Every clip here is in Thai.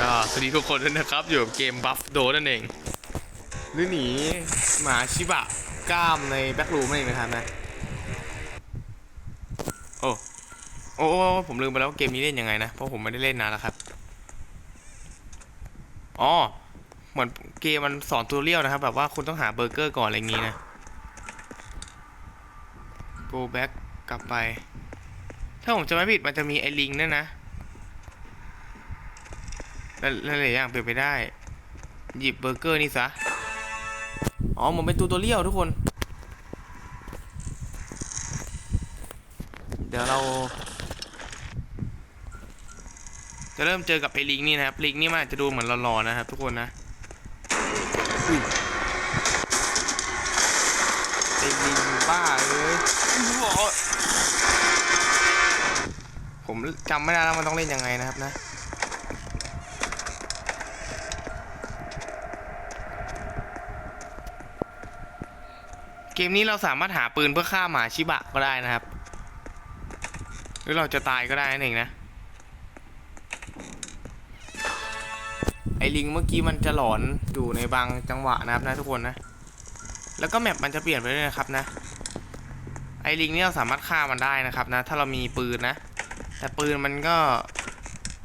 ก็สวัสดีทุกคนด้วยนะครับ อยู่กับเกมบัฟโดนั่นเองหรือหนีหมาชิบะกล้ามในแบ็กรูมนั่นเองนะครับนะ โอ้โอ้โอ้ผมลืมไปแล้วว่าเกมนี้เล่นยังไงนะ เพราะผมไม่ได้เล่นนานแล้วครับ อ๋อ เหมือนเกมมันสอนตัวเรียวนะครับ แบบว่าคุณต้องหาเบอร์เกอร์ก่อนอะไรอย่างงี้นะ go back กลับไป ถ้าผมจะไม่ผิดมันจะมีไอ้ลิงนั่นนะและและ หลายอย่างเป็นไปได้ หยิบเบอร์เกอร์นี่ซะ อ๋อ มันเป็นตัวตัวเลี้ยวทุกคน เดี๋ยวเรา จะเริ่มเจอกับไอ้ลิงนี่นะครับ ลิงนี่มันอาจจะดูเหมือนหล่อๆนะครับทุกคนนะไอ้ลิงบ้าเลยอุ๊ยผมจำไม่ได้แล้วมันต้องเล่นยังไงนะครับนะ เกมนี้เราสามารถหาปืนเพื่อฆ่าหมาชิบะก็ได้นะครับ หรือเราจะตายก็ได้นั่นเองนะ ไอลิงเมื่อกี้มันจะหลอนอยู่ในบางจังหวะนะครับนะทุกคนนะ แล้วก็แมปมันจะเปลี่ยนไปด้วยนะครับนะ ไอลิงนี่เราสามารถฆ่ามันได้นะครับนะ ถ้าเรามีปืนนะ แต่ปืนมันก็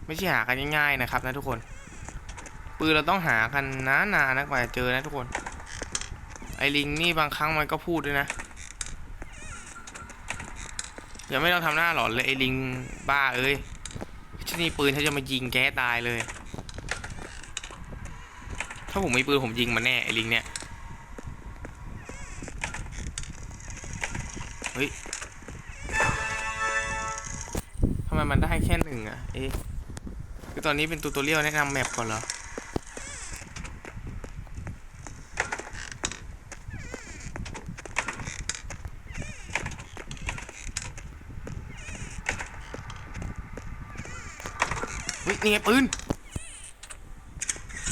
ไม่ใช่หากันง่ายๆนะครับนะทุกคน ปืนเราต้องหากันนานๆนะกว่าจะเจอนะทุกคน ไอลิงนี่บางครั้งมันก็พูดด้วยนะอย่าไม่ต้องทำหน้าหลอนเลยไอลิงบ้าเอ้ยที่นี่ปืนเขาจะมายิงแก้ตายเลย ถ้าผมมีปืนผมยิงมันแน่ไอลิงเนี่ยเฮ้ยทำไมมันได้แค่หนึ่งอะเอ๊ะคือตอนนี้เป็นตูตัวเรียวแนะนำแมปก่อนเหรอ ฮ้ยนี่ไงปืน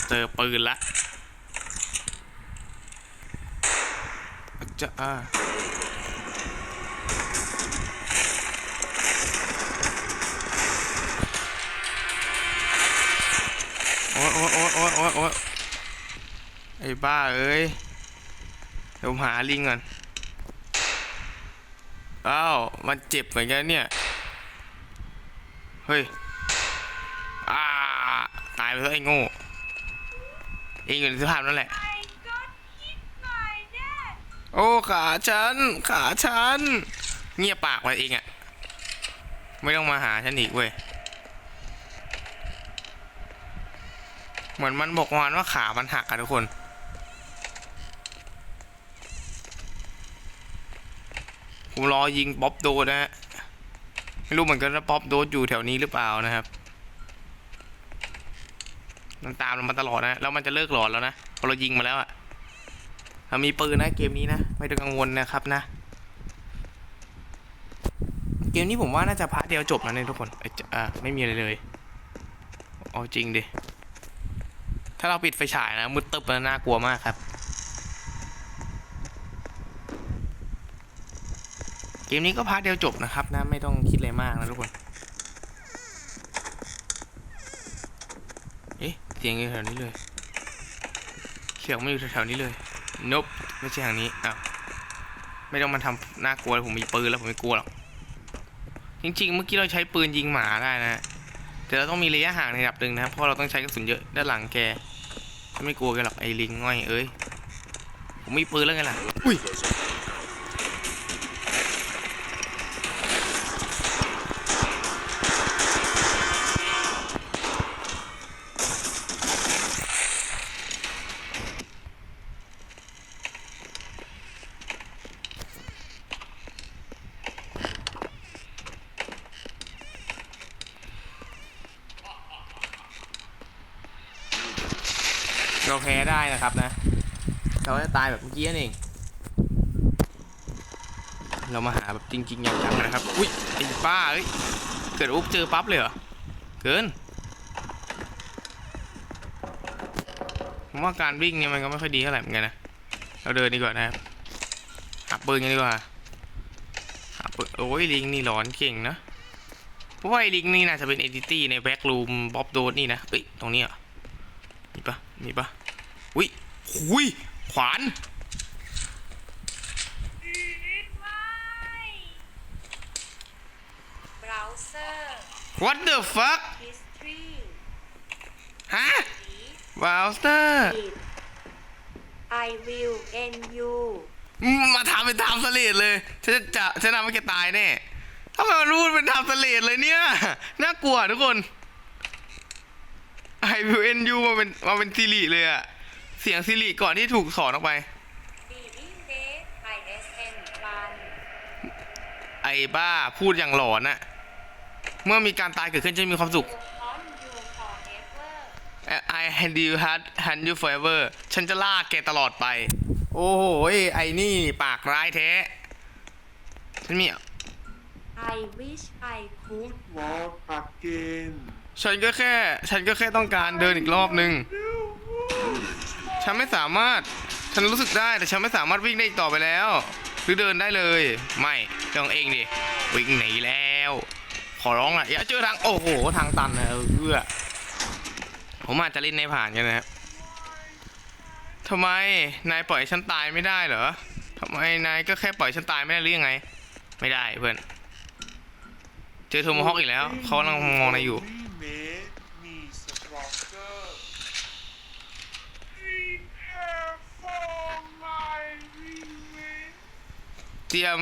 เจอปืนละจะอ่าโอ้ยโอ้ยโอ้ยโอ้ยโอ้ยโอ้ยไอ้บ้าเอ้ย เดี๋ยวหาลิงก่อน อ้าว มันเจ็บเหมือนกันเนี่ย เฮ้ย ตายไปเถอะไอ้โง่เองอยู่ในสภาพนั่นแหละ I got hit by that. โอ้ขาฉัน ขาฉัน เงียบปากไว้เองอะไม่ต้องมาหาฉันอีกเว้ย เหมือนมันบอกวันว่าขามันหักอะทุกคน ผมรอยิงป๊อปโดนนะฮะไม่รู้เหมือนกันว่าป๊อปโดนอยู่แถวนี้หรือเปล่านะครับ มันตามเรามาตลอดนะ แล้วมันจะเลิกหลอนแล้วนะพอเรายิงมาแล้วอะเรามีปืนนะเกมนี้นะ ไม่ต้องกังวลนะครับนะ เกมนี้ผมว่าน่าจะพาร์ทเดียวจบนะเนี่ยทุกคนอ่าไม่มีอะไรเลย เอาจริงดิ ถ้าเราปิดไฟฉายนะมืดตึบนะน่ากลัวมากครับ เกมนี้ก็พาร์ทเดียวจบนะครับนะ ไม่ต้องคิดอะไรมากนะทุกคน เอ๊ะเสียงอยู่แถวนี้เลยเสียงไม่อยู่แถวๆนี้เลยนบไม่ใช่ทางนี้อ้าวไม่ต้องมาทำน่ากลัวผมมีปืนแล้วผมไม่กลัวหรอกจริงๆ เมื่อกี้เราใช้ปืนยิงหมาได้นะแต่เราต้องมีระยะห่างในระดับหนึ่งนะครับเพราะเราต้องใช้กระสุนเยอะด้านหลังแกไม่กลัวแกหรอกไอ้ลิงง่อยเอ้ยผมมีปืนแล้วไงล่ะอุ้ย แพ้ได้นะครับนะ เราจะตายแบบเมื่อกี้นั่นเอง เรามาหาแบบจริงๆอย่างจังนะครับ อุ้ยไอ้ป้าเอ้ย เกิดอุ๊บเจอปั๊บเลยเหรอ เกินผมว่าการวิ่งเนี่ยมันก็ไม่ค่อยดีเท่าไหร่เหมือนกันนะ เราเดินดีกว่านะครับ หาปืนกันดีกว่า หาปืนโอ้ยลิงนี่หลอนเก่งนะเพราะว่าไอ้ลิงนี่น่าจะเป็นเอดิตี้ในแบ็กรูมบ๊อบโดนนี่นะเอ้ย ตรงนี้อะมีปะมีปะ หุยขวานไม่ browser what the fuck history ฮะวาวสเตอร์ it I will end you มาทำเป็นไทม์สเลดเลยฉันจะจะฉันทำให้แกตายแน่ทำไมมันรูดเป็นไทม์สเลดเลยเนี่ยน่ากลัวทุกคน I will end you มาเป็นมาเป็นซิริเลยอะ เสียงซิริก่อนที่ถูกสอนออกไป being dead ISN run ไอ้บ้าพูดอย่างหลอนอะเมื่อมีการตายเกิดขึ้นจะมีความสุข will haunt you forever I had you had had you forever ฉันจะลากแกตลอดไป โอ้โหไอ้นี่ปากร้ายแท้ ฉันมี I wish I could Walk again ฉันก็แค่ ฉันก็แค่ต้องการเดินอีกรอบนึง ฉันไม่สามารถ ฉันรู้สึกได้แต่ฉันไม่สามารถวิ่งได้อีกต่อไปแล้ว หรือเดินได้เลย ไม่เรื่องเองดิวิ่งหนีแล้ว ขอร้องอะอย่าเจอทางโอ้โหทางตันนะเอื้อผมอาจจะเล่นในผ่านกันนะครับทำไมนายปล่อยฉันตายไม่ได้เหรอทำไมนายก็แค่ปล่อยฉันตายไม่ได้หรือยังไง ไม่ได้เพื่อน เจอโทมฮอคอีกแล้วเขากำลังมองนายอยู่ เตรียม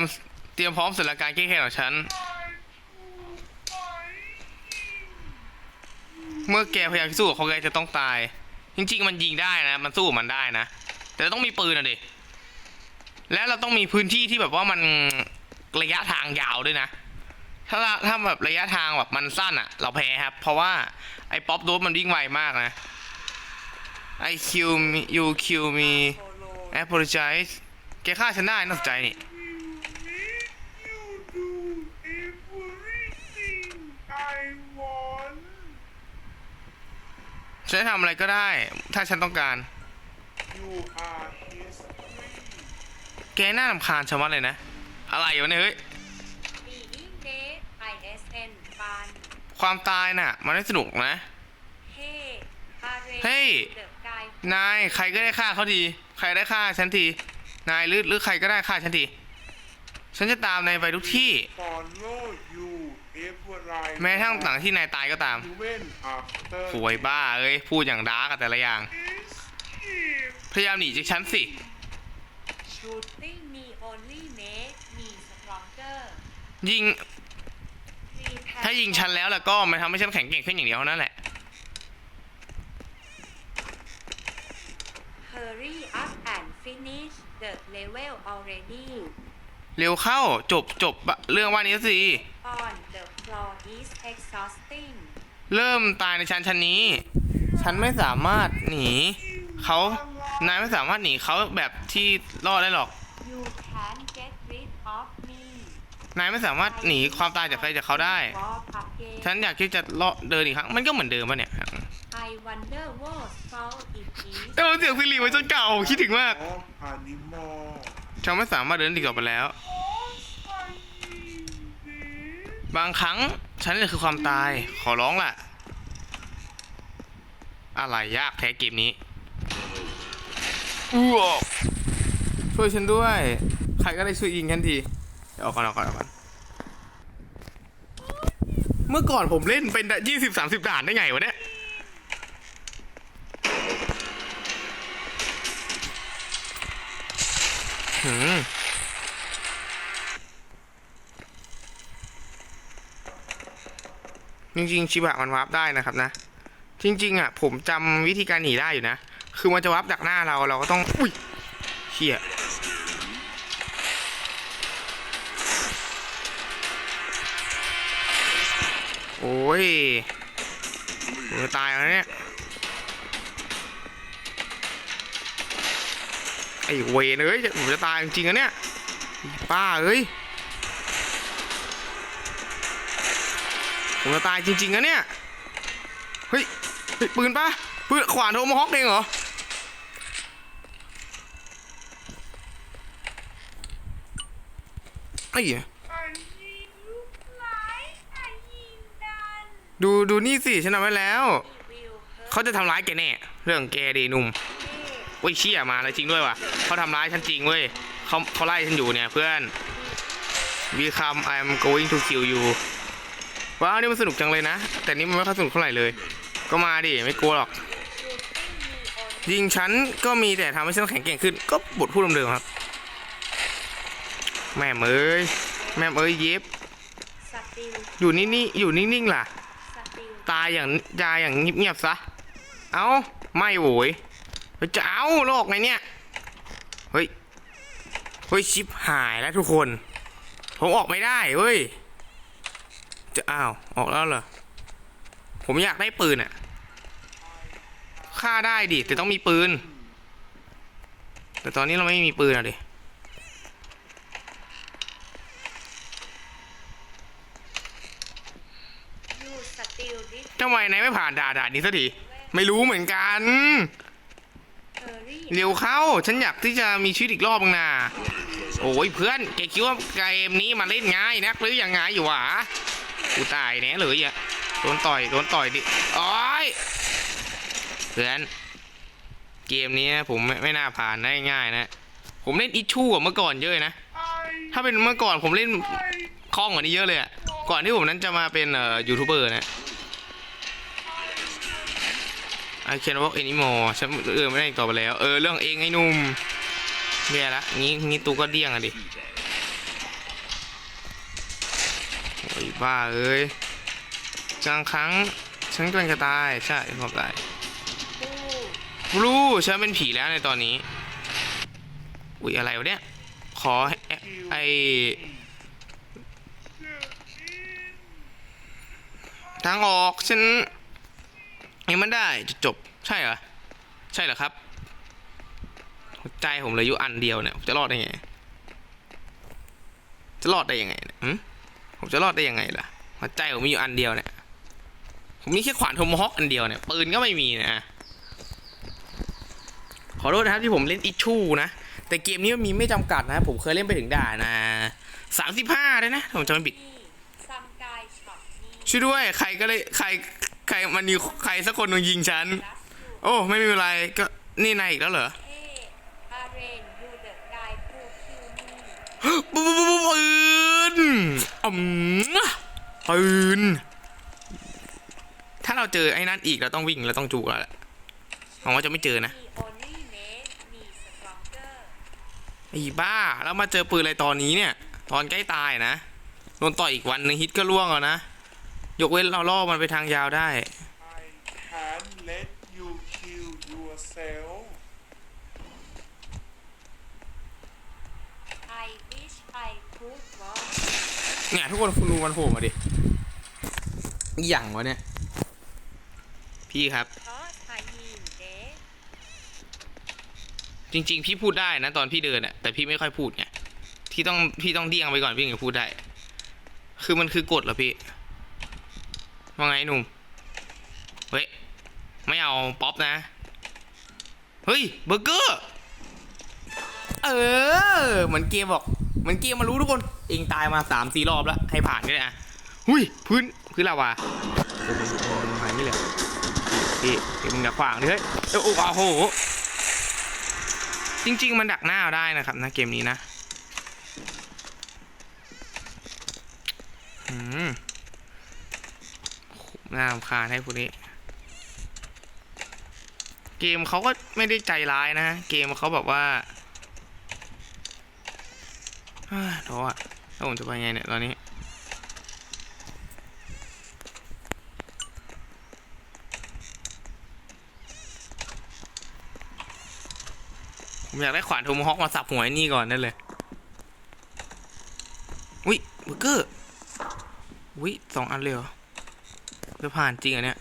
เตรียมพร้อมสำหรับการแก้แค้นของฉัน เมื่อแกพยายามสู้กับเขาแกจะต้องตาย จริง ๆ มันยิงได้นะ มันสู้มันได้นะ แต่ต้องมีปืนอะดิ และเราต้องมีพื้นที่ที่แบบว่ามันระยะทางยาวด้วยนะ ถ้าถ้าแบบระยะทางแบบมันสั้นอะเราแพ้ครับ เพราะว่าไอ้ป๊อปโดสมันวิ่งไวมากนะไอคิวมียูคิวมีแอป o l o g i z e แกฆ่าฉันได้น่าสนใจนี่ will make you do everything I want ฉันจะทำอะไรก็ได้ ถ้าฉันต้องการ You are history แกน่าลำคาญชะมัดเลยนะ อะไรวะเนี่ยเฮ้ย being dead ISN run ความตายน่ะ มันไม่สนุกนะ hey hooray Hey the guy นาย ใครก็ได้ฆ่าเขาที ใครได้ฆ่าฉันที นายหรือหรือใครก็ได้ฆ่าฉันที ฉันจะตามนายไปทุกที่ Follow you every แม้ทั้งหลังที่นายตายก็ตาม Even after ป่วยบ้าเอ้ยพูดอย่างดาร์กอะแต่ละอย่าง escape พยายามหนีจากฉันสิ shooting me only make me stronger ยิง Prepare ถ้ายิงฉันแล้วแล้วก็มันทำให้ฉันแข็งเก่งขึ้นอย่างเดียวเท่านั่นแหละ hurry up and finish the level already เร็วเข้าจบจบเรื่องว่านี้สิ on the floor is exhausting เริ่มตายในชั้นชั้นนี้ ฉันไม่สามารถหนีเขานายไม่สามารถหนีเขาแบบที่รอดได้หรอก you can't get rid of me นายไม่สามารถหนีความตายจากใครจากเขาได้ walk again ฉันอยากที่จะเลาะเดินอีกครั้ง มันก็เหมือนเดิมป่ะเนี่ย I wonder what fault it is เออเสียงสิริไว้จนเก่าคิดถึงมาก of animal ฉันไม่สามารถเดินอีกต่อไปแล้ว I mean this บางครั้งฉันนี่คือความตาย ขอร้องล่ะ อะไรยากแท้เกมนี้อ้วกช่วยฉันด้วย ใครก็ได้ช่วยยิงฉันทีเดี๋ยวเอาก่อนเอาก่อนเอาก่อน เมื่อก่อนผมเล่นเป็นยี่สิบสามสิบด่านได้ไงวะเนี่ย หืม จริงๆชิบะมันวาร์ปได้นะครับนะ จริง ๆ อะ ผมจำวิธีการหนีได้อยู่นะ คือมันจะวาร์ปดักหน้าเราเราก็ต้อง อุ้ยเชี่ยโอ้ยผมจะตายแล้วเนี่ย ไอ้เวนเอ้ยผมจะตายจริงๆอะเนี่ยป้าเอ้ย ผมจะตายจริงๆนะเนี่ย เฮ้ยเฮ้ยปืนปะปืนขวานโทมฮอคเองเหรอ ไอ้ย I need you like I need ดูดูนี่สิฉันเอาไว้แล้ว เขาจะทำร้ายแกแน่ เรื่องแกดีหนุ่มเว้ยเชี่ยมาแล้วจริงด้วยว่ะเขาทำร้ายฉันจริงเว้ยเขาเขาไล่ฉันอยู่เนี่ยเพื่อน Become I'm going to kill you ว้าวนี่มันสนุกจังเลยนะ แต่นี่มันไม่ค่อยสนุกเท่าไหร่เลย ก็มาดิไม่กลัวหรอกยูติ้งมีโอนยิงฉันก็มีแต่ทำให้ฉันแข็งแกร่งขึ้น ก็บทพูดเดิมๆครับ แม่เมยแม่เมยเย็บสติลอยู่นี่นี่อยู่นิ่งๆล่ะสติลตายอย่างยายอย่างเงียบๆซะ เอาไม่โวยเฮ้ยจะเอาโลกไงเนี่ยเฮ้ยเฮ้ยชิปหายแล้วทุกคน ผมออกไม่ได้เฮ้ย จะอ้าว ออกแล้วเหรอ ผมอยากได้ปืนอะฆ่าได้ดิ แต่ต้องมีปืน แต่ตอนนี้เราไม่มีปืนอะดิยูสติลดิสทำไมนายไม่ผ่านด่าด่านี้สักทีไม่รู้เหมือนกัน เร็วเข้า ฉันอยากที่จะมีชีวิตอีกรอบนึงนะโอ้ยเพื่อนแกคิดว่าเกมนี้มาเล่นง่ายนักหรือยังไงอยู่วะ กูตายแน่เลยอะโดนต่อยโดนต่อยดิโอ้ยเพื่อนเกมนี้นะผมไม่ไม่น่าผ่านได้ง่ายนะ ผมเล่นอิชชูกว่าเมื่อก่อนเยอะนะ ถ้าเป็นเมื่อก่อนผมเล่นคล่องกว่านี้เยอะเลยอะก่อนที่ผมนั้นจะมาเป็นเอ่อยูทูบเบอร์นะ I can walk anymore ฉันเออไม่ได้ต่อไปแล้ว เออเรื่องเองไอ้หนุ่มแย่ละงี้งี้ตูก็เดี้ยงอะดิ โอ้บ้าเอ้ยกลางครั้ง ฉันกำลังจะตาย ใช่ผมตายบูรู้ฉันเป็นผีแล้วในตอนนี้ อุ้ยอะไรวะเนี่ย ขอให้ไอทางออกฉันยังไม่ได้จะจบใช่เหรอ ใช่เหรอครับ ใจผมเลยอยู่อันเดียวเนี่ย จะรอดได้ไง จะรอดได้ยังไง ผมจะรอดได้ยังไงล่ะหัวใจผมมีอยู่อันเดียวเนี่ยผมมีแค่ขวานโทมฮอคอันเดียวเนี่ยปืนก็ไม่มีนะขอโทษนะครับที่ผมเล่นอิชชูนะ แต่เกมนี้มันมีไม่จำกัดนะ ผมเคยเล่นไปถึงด่านนะสามสิบห้าเลยนะถ้าผมจำไม่ผิดนี่ซัมกายช็อตนี้ช่วยด้วย ใครก็เลยใครใครมันมีใครสักคนหนึงยิงฉันรัสยูโอ้ ไม่มีอะไรก็นี่นายอีกแล้วเหรอ เออาเรนยูเดอะไกฟูคิวมี ปืนอืมปืนถ้าเราเจอไอ้นั่นอีกเราต้องวิ่งเราต้องจูแล้วแหละหวังว่าจะไม่เจอนะมีโอลี่เมสมีสตรองเกอร์ไอ้บ้าแล้วมาเจอปืนอะไรตอนนี้เนี่ย ตอนใกล้ตายนะโดนต่อยอีกวันหนึ่งฮิตก็ล่วงแล้วนะ ยกเว้นเราล่อมันไปทางยาวได้ I can't let you kill yourself ไอวิชไอคูดวอลเนี่ยทุกคนคุณดูมันโผล่มาดิอหย่างวะเนี่ย พี่ครับคอสไฮยีนเดจริง ๆ พี่พูดได้นะตอนพี่เดินอะแต่พี่ไม่ค่อยพูดไงพี่ต้องพี่ต้องเดี่ยงไปก่อนพี่ถึงจะพูดได้ คือมันคือกฎเหรอพี่ว่าไงหนุ่มเฮ้ยไม่เอาป๊อปนะ เฮ้ยเบอร์เกอร์ เออ เหมือนเกมบอก เหมือนเกมมารู้ทุกคน เองตายมาสามสี่รอบแล้ว ให้ผ่านก็ได้อะหุยพื้น พื้นลาวาหายนี่เลยพี่เดี๋ยวมึงอย่าขวางดิเฮ้ยเอ้ยโอ้โห จริง ๆ มันดักหน้าได้นะครับนะเกมนี้นะอืมน่ารำคาญให้พวกนี้ เกมเขาก็ไม่ได้ใจร้ายนะ เกมเขาแบบว่า ท้ออะแล้วผมจะไปไงเนี่ยตอนนี้ผมอยากได้ขวานโทมฮอคมาสับหัวไอ้นี่ก่อนนั่นเลย อุ้ยเบอร์เกอร์ อุ้ยสองอันเลยเหรอจะผ่านจริงอะเนี่ย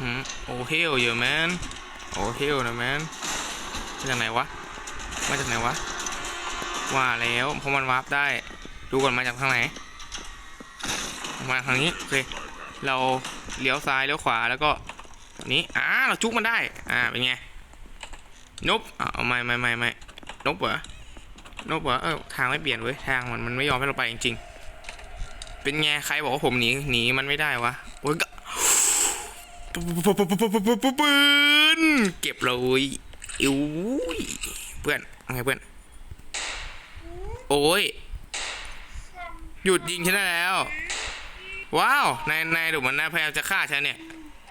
หืมโอเฮลเยอะแมนโอเฮลนะแมนมาจากไหนวะ มาจากไหนวะ ว่าแล้วเพราะมันวาร์ปได้ ดูก่อนมาจากทางไหน มาทางนี้ โอเค เราเลี้ยวซ้ายเลี้ยวขวาแล้วก็อันนี้ อ่า เราจุกมันได้ อ่า เป็นไง นบอะเอาไม่ไม่ไม่ไม่นบเหรอนบเหรอ เออ ทางไม่เปลี่ยนเว้ย ทางมันมันไม่ยอมให้เราไปจริงๆ เป็นไง ใครบอกว่าผมหนี หนีมันไม่ได้วะ โอ้ยก็ปืนเก็บเลยอิ้วเพื่อนไงเพื่อน โอ้ยหยุดยิงฉันได้แล้ว ว้าวนายนายดูเหมันนายพยายามจะฆ่าฉันเนี่ย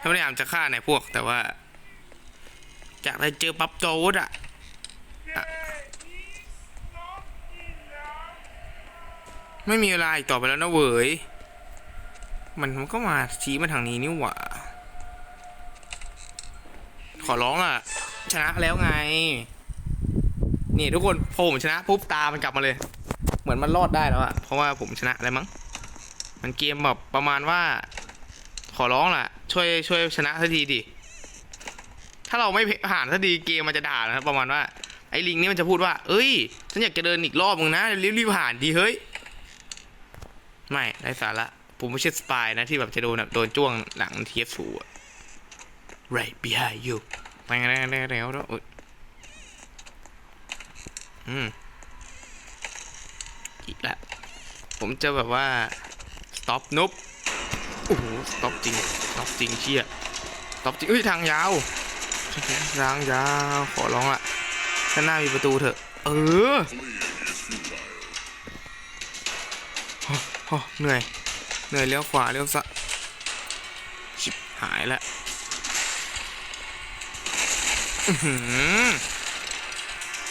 ถ้าพยายามจะฆ่านายพวกแต่ว่าจากได้เจอปั๊บโจดอะไม่มีเวลาอีกต่อไปแล้วนะเว้ยมันมันก็มาชี้มาทางนี้นี่หว่า ขอร้องอะ ชนะแล้วไง นี่ทุกคนพอผมชนะปุ๊บตามันกลับมาเลย เหมือนมันรอดได้แล้วอะเพราะว่าผมชนะอะไรมั้ง มันเกมแบบประมาณว่า ขอร้องล่ะ ช่วยช่วยชนะสักทีดิ ถ้าเราไม่ผ่านสักทีเกมมันจะด่านะครับประมาณว่าไอ้ลิงนี่มันจะพูดว่า เอ้ย ฉันอยากจะเดินอีกรอบมึงนะรีบรีบผ่านดีเฮ้ย ไม่ไร้สาระผมไม่ใช่สปายนะที่แบบจะโดนแบบโดนจ้วงหลังเทียบสูอะ right behind you ไปกันแล้วแล้วแล้วแล้ว อืม อีกแล้ว ผมจะแบบว่า stop นุบโอ้โห stop จริง stop จริงเชี่ย stop จริงเอ้ย ทางยาว ทางยาว ขอร้องละข้างหน้ามีประตูเถอะ เออโอ้โอ้เหนื่อย เหนื่อยเลี้ยวขวาเลี้ยวซ้ายชิบหายแล้วอื้อ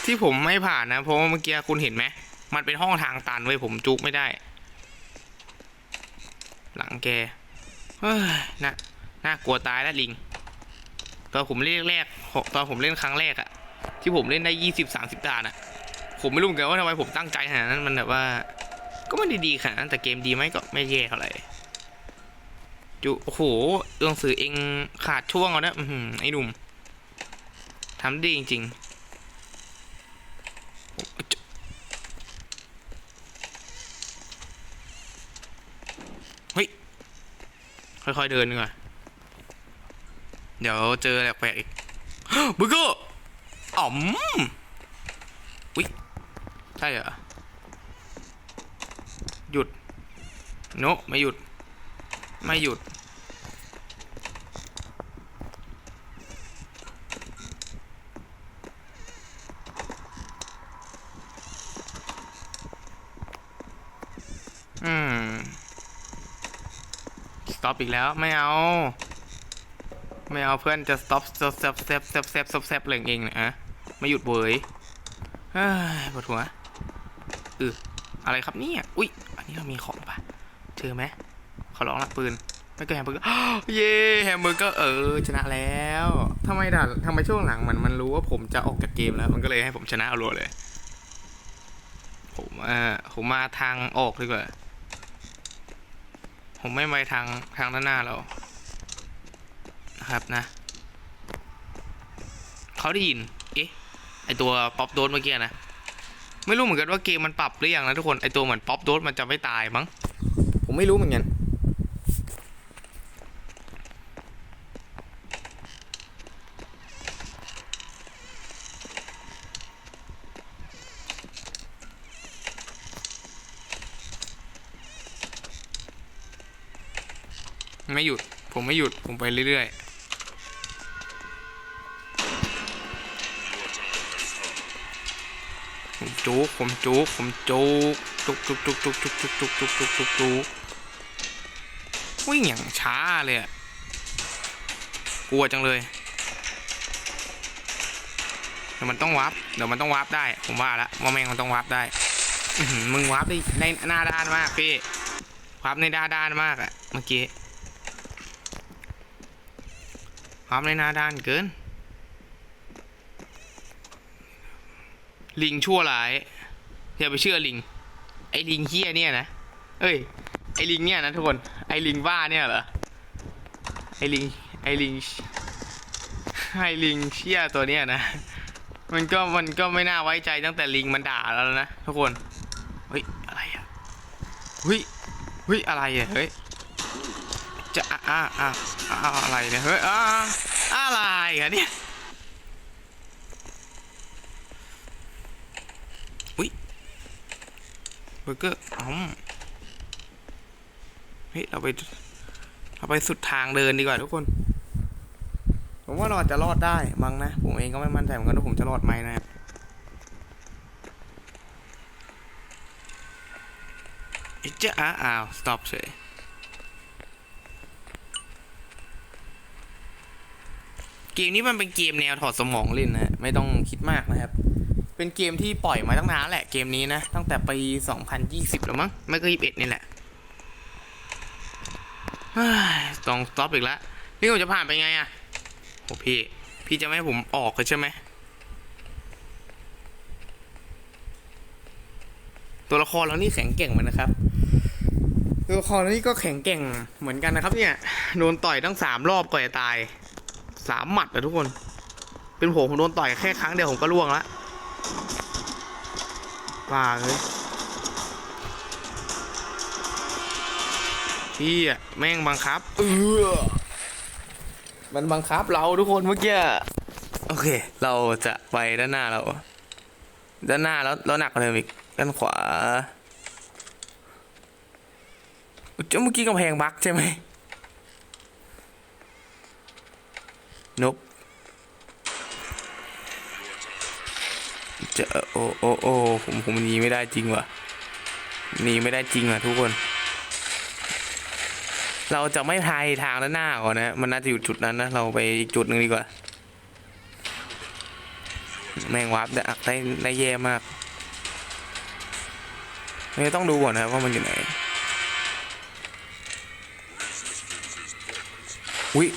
ที่ผมไม่ผ่านนะ เพราะว่าเมื่อกี้คุณเห็นไหม มันเป็นห้องทางตันไว้ยผมจุกไม่ได้ หลังแก เฮ้ยน่าน่ากลัวตายแล้วลิง ตอนผมเล่นแรก ตอนผมเล่นครั้งแรกอะที่ผมเล่นได้ยี่สิบสามสิบตาน่ะ ผมไม่รู้เหมือนกันว่าทำไมผมตั้งใจขนาดนั้นมันแบบว่า ก็ไม่ได้ดีขนาดนั้นแต่เกมดีไหมก็ไม่แย่เท่าไหร่จูโอ้โหตัวหนังสือเองขาดช่วงเอานะอือหือไอ้หนุ่มทำได้จริงๆโอ้จุเฮ้ย ค่อยๆเดินดีกว่าเดี๋ยวเจอแปลกๆอีกบึกเกอร์อ๋อมอุ้ยใช่เหรอ หยุด โนไม่หยุด ไม่หยุด อืม สต็อ ปอีกแล้วไม่เอา ไม่เอาเพื่อนจะสต็อปแซบแซบแซบแซบแซบแซบเลยเองนะฮะไม่หยุดเว้ยปวดหัวเอออะไรครับเนี่ยอุ้ยอันนี้เรามีของปะเจอไหมขอร้องละปืนไม่เก็แฮมเบอร์เกอร์เย้แฮมเบอร์เกอร์เออชนะแล้วทำไมด่าทำไมช่วงหลังมันมันรู้ว่าผมจะออกจากเกมแล้ว มันก็เลยให้ผมชนะเอารัวเลย ผมเออผมมาทางออกดีกว่า ผมไม่ไปทางทางด้านหน้าแล้วนะครับนะ เขาได้ยิน เอ๊ะ ไอตัวป๊อปโดนเมื่อกี้นะ ไม่รู้เหมือนกันว่าเกมมันปรับหรือยังนะทุกคน ไอตัวเหมือนป๊อปโดสมันจะไม่ตายมั้ง ผมไม่รู้เหมือนกัน ไม่หยุด ผมไม่หยุด ผมไปเรื่อยๆ ผมจุก ผมจุก ผมจุก จุกจุกจุกจุกจุกจุกจุกจุกจุกจุกจุกวิ่งอย่างช้าเลยอะกลัวจังเลยเดี๋ยวมันต้องวาร์ปเดี๋ยวมันต้องวาร์ปได้ ผมว่าละว่าแม่งมันต้องวาร์ปได้มึงวาร์ปได้ในหน้าด้านมากพี่วาร์ปในด้าด้านมากอะเมื่อกี้ วาร์ปในหน้าด้านเกิน ลิงชั่วร้าย อย่าไปเชื่อลิง ไอ้ลิงเฮี้ยเนี่ยนะ เอ้ย ไอ้ลิงเนี่ยนะทุกคน ไอ้ลิงบ้าเนี่ยเหรอ ไอ้ลิง ไอ้ลิง ไอ้ลิงเชี่ยตัวเนี้ยนะ มันก็มันก็ไม่น่าไว้ใจตั้งแต่ลิงมันด่าแล้วนะทุกคน เฮ้ยอะไรอะเฮ้ยเฮ้ยอะไรอะเฮ้ย จะอะอะอะอะไรเนี่ยเฮ้ยอะอะไรอะเนี่ยเบอร์เกอร์อ๋อมเฮ้ยเราไปเราไปสุดทางเดินดีกว่าทุกคน ผมว่าเราอาจจะรอดได้มั้งนะ ผมเองก็ไม่มั่นใจเหมือนกันว่าผมจะรอดไหมนะครับอิจะอ้าอ้าว stop เฉย เกมนี้มันเป็นเกมแนวถอดสมองเล่นนะไม่ต้องคิดมากนะครับ เป็นเกมที่ปล่อยมาตั้งนานแหละเกมนี้นะ ตั้งแต่ปี 2020 แล้วมั้ง ไม่ก็ 21 นี่แหละต้องสต็อปอีกแล้วนี่ผมจะผ่านไปไงอะโอ้พี่ พี่จะไม่ให้ผมออกเลยใช่ไหม ตัวละครเรานี่แข็งเก่งเหมือนนะครับ ตัวละครเรานี่ก็แข็งเก่งเหมือนกันนะครับ เนี่ย โดนต่อยตั้งสามรอบก่อนจะตาย สามหมัดอะทุกคน เป็นผมผมโดนต่อยแค่ครั้งเดียวผมก็ล่วงละบ้าเลยพี่อะแม่งบังคับ เออมันบังคับเราทุกคนเมื่อกี้โอเค เราจะไปด้านหน้าเรา ด้านหน้าแล้วแล้วหนักกว่าเดิมอีกด้านขวาเจ้าเมื่อกี้กำแพงบักใช่ไหม นบจะโอ้โอ้โอ้ผมผมหนีไม่ได้จริงว่ะหนีไม่ได้จริงอะทุกคน เราจะไม่ทายทางด้านหน้าก่อนนะมันน่าจะอยู่จุดนั้นนะเราไปอีกจุดหนึ่งดีกว่า แมงวับได้อักได้ได้แย่มากไม่ต้องดูก่อนนะว่ามันอยู่ไหนอุ้ย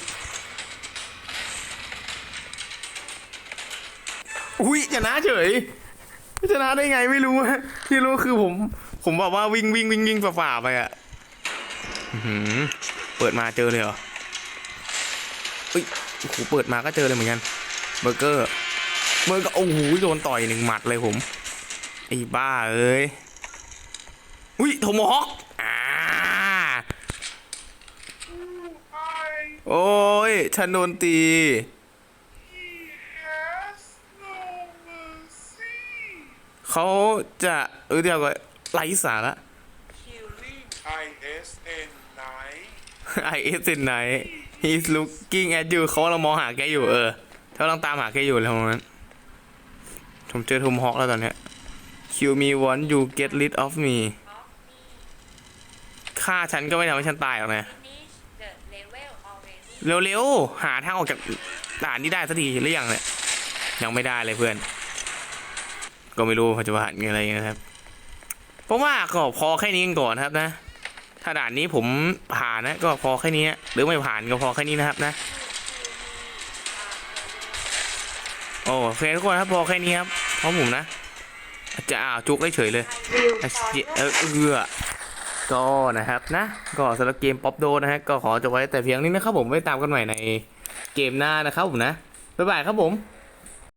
นะเฉยชนะได้ไงไม่รู้ฮะที่รู้คือผม ผมบอกว่าวิ่งวิ่งวิ่งวิ่งฝ่าไปอะเปิดมาเจอเลยเหรอเอ้ยโอ้โหเปิดมาก็เจอเลยเหมือนกัน เบอร์เกอร์เบอร์ก็โอ้โหโดนต่อยหนึ่งหมัดเลยผมไอ้บ้าเอ้ยอุ้ยโทมฮอกอ่าโอ้ยฉันโดนตี เขาจะเออเดี๋ยวก็ไร้สาระ Killing ISN Night ไอเอสไน he's looking at you เขากำลังมองหาแกอยู่เออเขากำลังตามหาแกอยู่แล้วนั้นผมเจอทมฮอกแล้วตอนเนี้ย kill me once you get rid of me ฆ่าฉันก็ไม่ทำให้ฉันตายหรอกนะ Finish the level already เร็วๆ หาทางออกจากด่านนี้ได้สักทีหรือยังเนี่ย ยังไม่ได้เลยเพื่อน ก็ไม่รู้เขาจะผ่านอะไรนะครับ เพราะว่าก็พอแค่นี้ก่อนนะครับนะ ถ้าด่านนี้ผมผ่านนะ ก็พอแค่นี้ หรือไม่ผ่านก็พอแค่นี้นะครับนะ โอ้โอเคทุกคนครับพอแค่นี้ครับเพราะผมนะ จะอ้าวจุกได้เฉยเลยเจเออเอือก็นะครับนะ ก็สำหรับเกมป๊อปโดนะฮะก็ขอจบไว้แต่เพียงนี้นะครับผมไว้ตามกันใหม่ในเกมหน้านะครับผมนะบ๊ายบายครับผม